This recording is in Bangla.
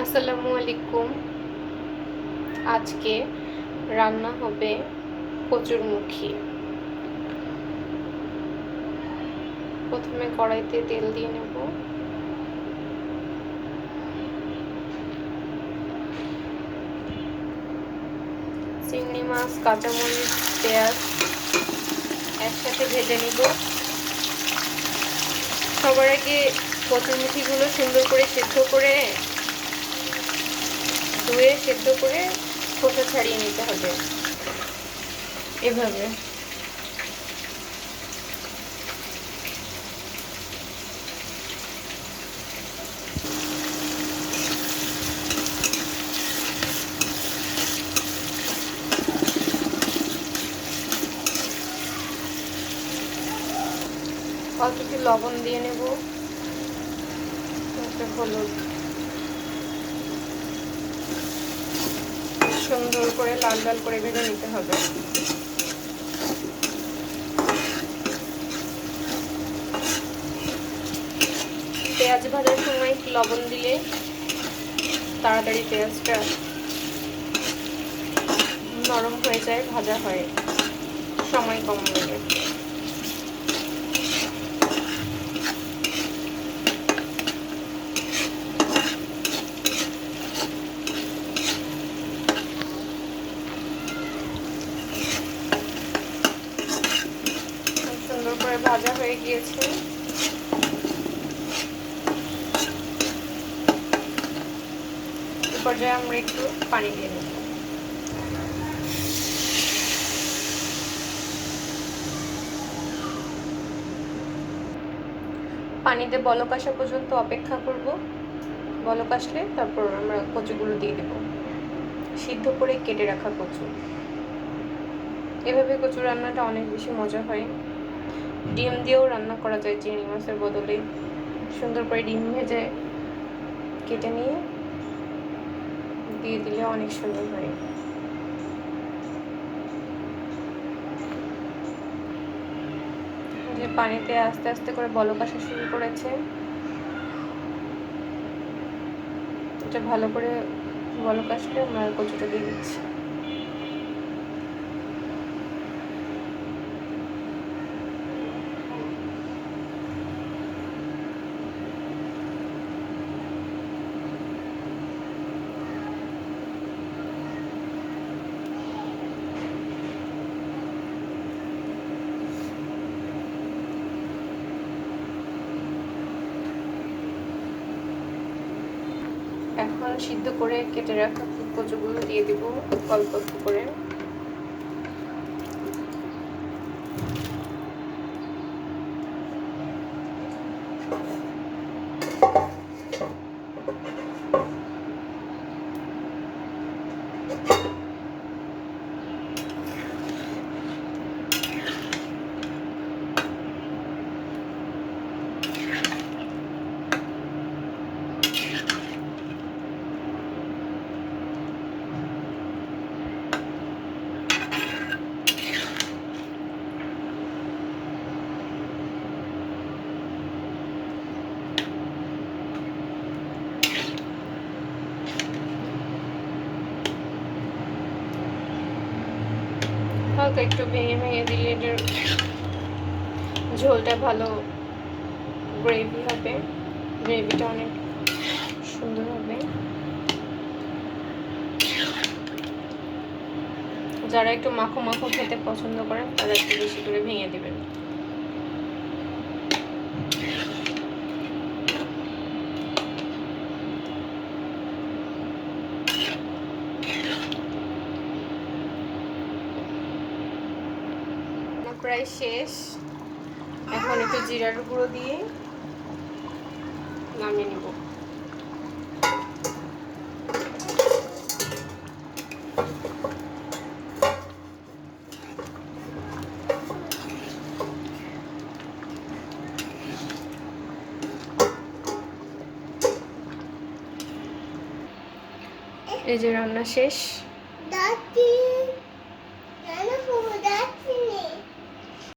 আসসালামু আলাইকুম। আজকে রান্না হবে কচুরমুখী প্রথমে কড়াইতে তেল দিয়ে নেব। চিংড়ি মাছ, কাঁচামরিচ, পেঁয়াজ একসাথে ভেজে নিব। সবার আগে কচুরমুখিগুলো সুন্দর করে সেদ্ধ করে ধুয়ে সেদ্ধ করে খোসা ছাড়িয়ে নিতে হবে। এভাবে। অল্প একটু লবণ দিয়ে নেব। হলুদ। সুন্দর করে লাল লাল করে ভেজে নিতে হবে। পেঁয়াজ ভাজার সময় লবণ দিলে তাড়াতাড়ি পেঁয়াজটা নরম হয়ে যায়, ভাজা হয়। সময় কম লাগে সুন্দর করে পর্যায়ে আমরা একটু পানি দিয়ে নেব। পানিতে বলক আসা পর্যন্ত অপেক্ষা করব। বলক আসলে তারপর আমরা কচুগুলো দিয়ে দেব। সিদ্ধ করে কেটে রাখা কচু। এভাবে কচু রান্নাটা অনেক বেশি মজা হয়। ডিম দিয়েও রান্না করা যায়, চিংড়ি মাছের বদলে। সুন্দর করে ডিম ভেজে কেটে নিয়ে দিয়ে দিলে অনেক সুন্দর হয়। যে পানিতে আস্তে আস্তে করে বলক আসা শুরু করেছে। এটা ভালো করে বলক আসলে আমরা কচুটা দিয়ে দিচ্ছি। এখন সিদ্ধ করে কেটে রাখা কচুগুলো দিয়ে দিব অল্প অল্প করে। হালকা একটু ভেঙে ভেঙে দিলে এটার ঝোলটা ভালো গ্রেভি হবে। গ্রেভিটা অনেক সুন্দর হবে। যারা একটু মাখো মাখো খেতে পছন্দ করেন, তারা একটু বেশি করে ভেঙে দেবেন। প্রায় শেষ। এখন একটু জিরার গুঁড়ো দিয়ে নামিয়ে নিব। এই যে রান্না শেষ। দাদি